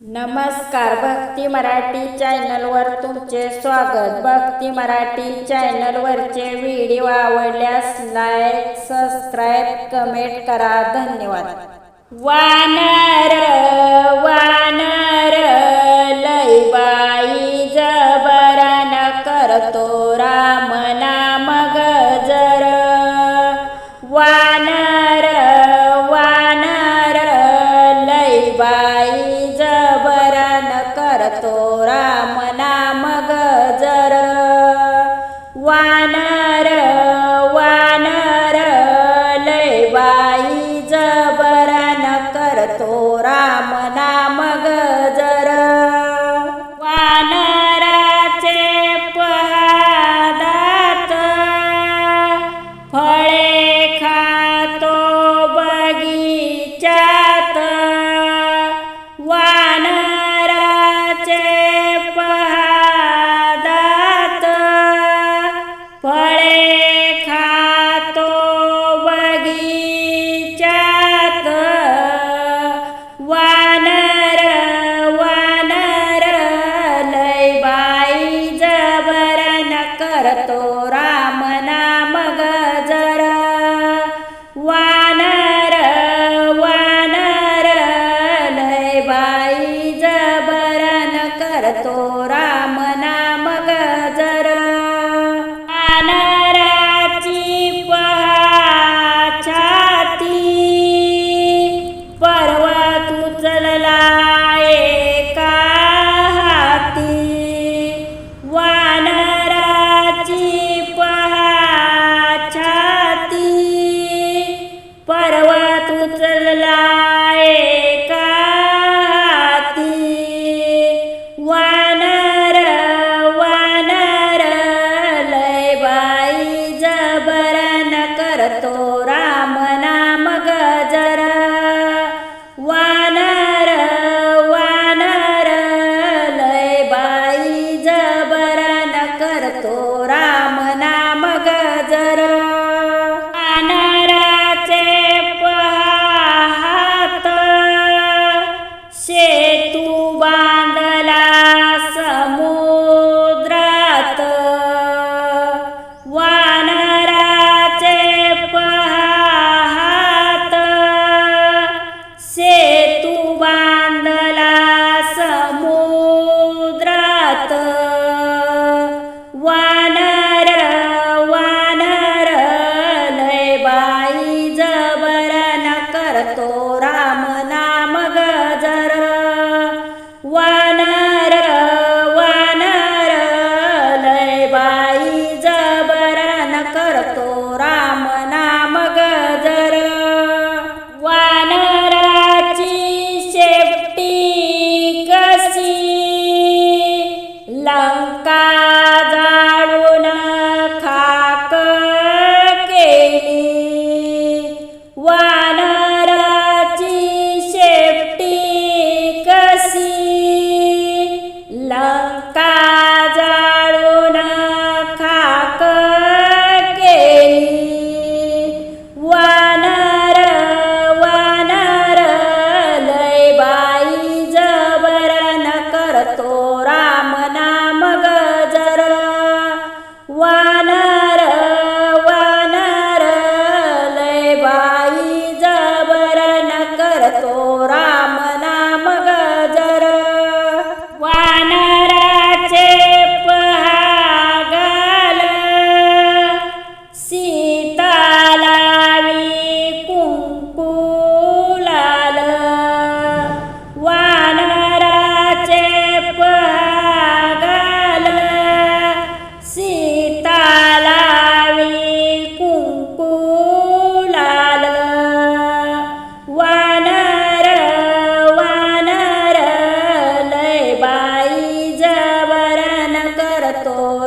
नमस्कार भक्ती मराठी चॅनलवर तुमचे स्वागत. भक्ती मराठी चॅनलवरचे व्हिडिओ आवडल्यास लाईक सबस्क्राईब कमेंट करा. धन्यवाद. वानर वानर लईबाई जबरन करतो राम नाम गजर. वानर राम नाम ग ওয়ালা तो